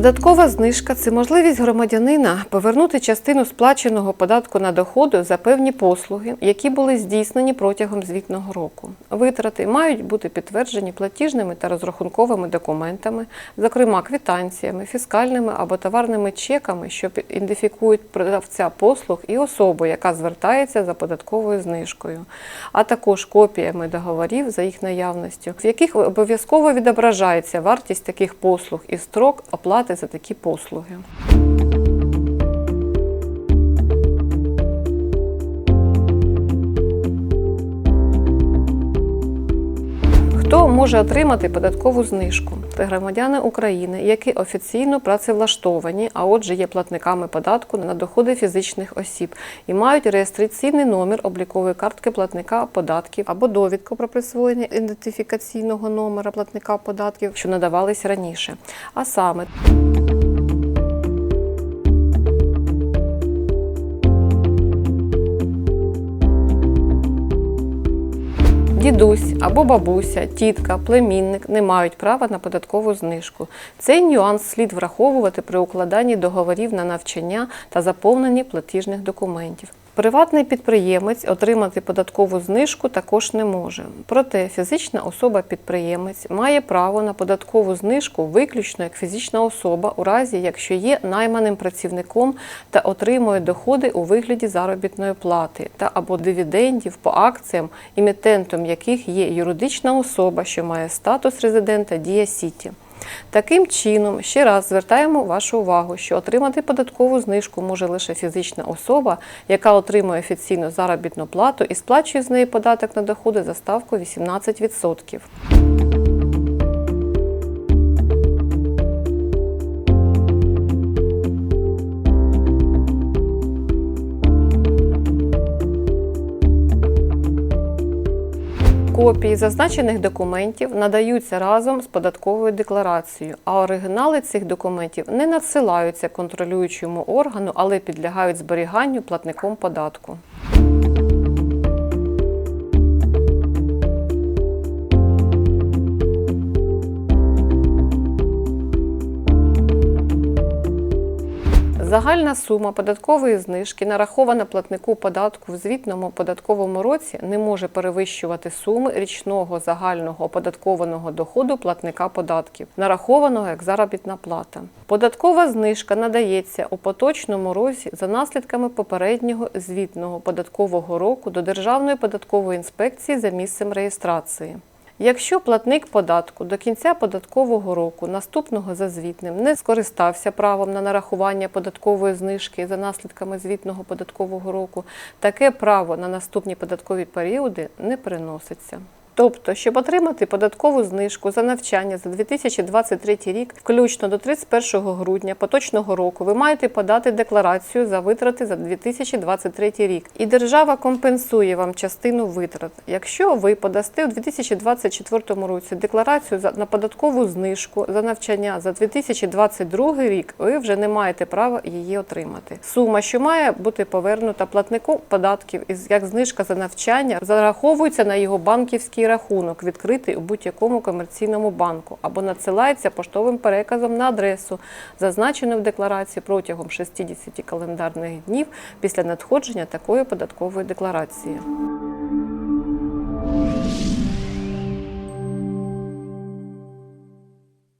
Податкова знижка це можливість громадянина повернути частину сплаченого податку на доходи за певні послуги, які були здійснені протягом звітного року. Витрати мають бути підтверджені платіжними та розрахунковими документами, зокрема квитанціями, фіскальними або товарними чеками, що ідентифікують продавця послуг і особу, яка звертається за податковою знижкою, а також копіями договорів за їх наявністю, в яких обов'язково відображається вартість таких послуг і строк оплати за такі послуги. Може отримати податкову знижку? Це громадяни України, які офіційно працевлаштовані, а отже є платниками податку на доходи фізичних осіб і мають реєстраційний номер облікової картки платника податків або довідку про присвоєння ідентифікаційного номера платника податків, що надавались раніше. А саме Дідусь або бабуся, тітка, племінник не мають права на податкову знижку. Цей нюанс слід враховувати при укладанні договорів на навчання та заповненні платіжних документів. Приватний підприємець отримати податкову знижку також не може. Проте фізична особа-підприємець має право на податкову знижку виключно як фізична особа, у разі якщо є найманим працівником та отримує доходи у вигляді заробітної плати та або дивідендів по акціям, імітентом яких є юридична особа, що має статус резидента Дія Сіті. Таким чином, ще раз звертаємо вашу увагу, що отримати податкову знижку може лише фізична особа, яка отримує офіційну заробітну плату і сплачує з неї податок на доходи за ставку 18%. Копії зазначених документів надаються разом з податковою декларацією, а оригінали цих документів не надсилаються контролюючому органу, але підлягають зберіганню платником податку. Загальна сума податкової знижки, нарахована платнику податку в звітному податковому році, не може перевищувати суми річного загального оподаткованого доходу платника податків, нарахованого як заробітна плата. Податкова знижка надається у поточному році за наслідками попереднього звітного податкового року до Державної податкової інспекції за місцем реєстрації. Якщо платник податку до кінця податкового року, наступного за звітним, не скористався правом на нарахування податкової знижки за наслідками звітного податкового року, таке право на наступні податкові періоди не переноситься. Тобто, щоб отримати податкову знижку за навчання за 2023 рік, включно до 31 грудня поточного року, ви маєте подати декларацію за витрати за 2023 рік. І держава компенсує вам частину витрат. Якщо ви подасте у 2024 році декларацію на податкову знижку за навчання за 2022 рік, ви вже не маєте права її отримати. Сума, що має бути повернута платнику податків як знижка за навчання, зараховується на його банківський рахунок, відкритий у будь-якому комерційному банку, або надсилається поштовим переказом на адресу, зазначену в декларації протягом 60 календарних днів після надходження такої податкової декларації.